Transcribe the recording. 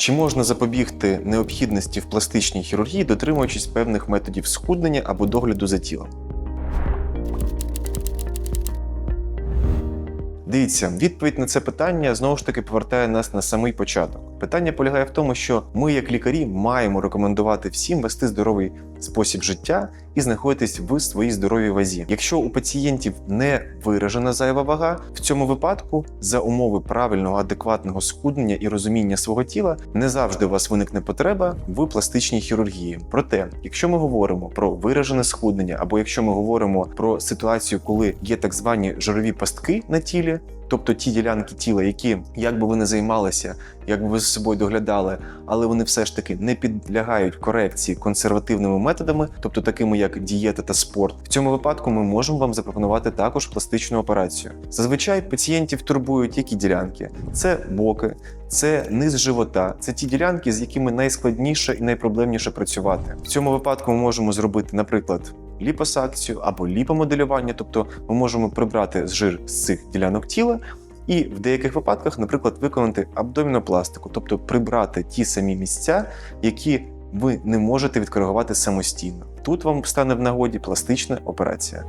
Чи можна запобігти необхідності в пластичній хірургії, дотримуючись певних методів схуднення або догляду за тілом? Дивіться, відповідь на це питання знову ж таки повертає нас на самий початок. Питання полягає в тому, що ми, як лікарі, маємо рекомендувати всім вести здоровий спосіб життя і знаходитись в своїй здоровій вазі. Якщо у пацієнтів не виражена зайва вага, в цьому випадку за умови правильного адекватного схуднення і розуміння свого тіла не завжди у вас виникне потреба в пластичній хірургії. Проте, якщо ми говоримо про виражене схуднення, або якщо ми говоримо про ситуацію, коли є так звані жирові пастки на тілі. Тобто ті ділянки тіла, які, як би ви не займалися, як би ви за собою доглядали, але вони все ж таки не підлягають корекції консервативними методами, тобто такими як дієта та спорт. В цьому випадку ми можемо вам запропонувати також пластичну операцію. Зазвичай пацієнтів турбують які ділянки: це боки, це низ живота, це ті ділянки, з якими найскладніше і найпроблемніше працювати. В цьому випадку ми можемо зробити, наприклад. Ліпосакцію або ліпомоделювання, тобто ми можемо прибрати жир з цих ділянок тіла, і в деяких випадках, наприклад, виконати абдомінопластику, тобто прибрати ті самі місця, які ви не можете відкоригувати самостійно. Тут вам стане в нагоді пластична операція.